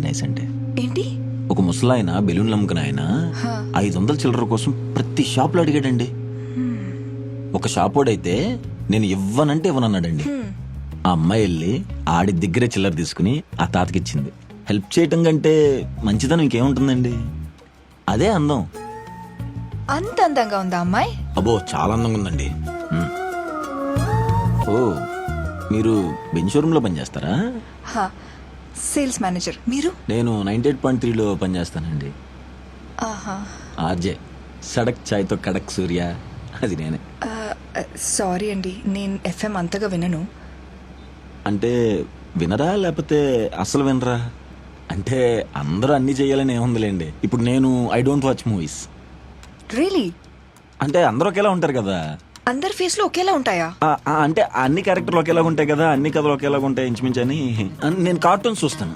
Nice అంటే. ఏంటి? ఒక ముసలాయన బెలూన్లు అమ్ముకుని ఆయన. ఐదు వందల చిల్లర కోసం ప్రతి షాప్లో అడిగాడండి ఒక షాప్ అయితే నేను ఇవ్వనంటే ఇవ్వనన్నాడండి. ఆ అమ్మాయి వెళ్ళి ఆడి దగ్గరే చిల్లర తీసుకుని ఆ తాతకి ఇచ్చింది. హెల్ప్ చేయటం కంటే మంచిదనం ఇంకేముంటుందండి? అదే అందం. అంత అందంగా ఉందా అమ్మాయి? అబ్బో చాలా అందంగా ఉందండి. ఉమ్. ఓ మీరు బెంచ్ షోరూమ్లో పనిచేస్తారా? హా సేల్స్ మేనేజర్ మీరు? నేను నైన్టీ ఎయిట్ పాయింట్ త్రీలో పనిచేస్తానండి. ఆహా. ఆర్జే. సడక్ ఛాయ్తో కడక్ సూర్య. అది నేనే. సారీ అండి. నేను ఎఫ్ఎం అంతగా వినను. అంటే వినరా లేకపోతే అసలు వినరా? అంటే అందరూ అన్ని చేయాలని ఏముందిలేండి. ఇప్పుడు నేను I don't watch movies really అంటే అందరూ ఒకేలా ఉంటారు కదా. అందరి ఫేస్లో ఒకేలా ఉంటాయా? అంటే అన్ని క్యారెక్టర్లు ఒకేలాగా ఉంటాయి కదా అన్ని కథలు ఒకేలాగా ఉంటాయి ఇంచుమించు అని అని నేను కార్టూన్స్ చూస్తాను.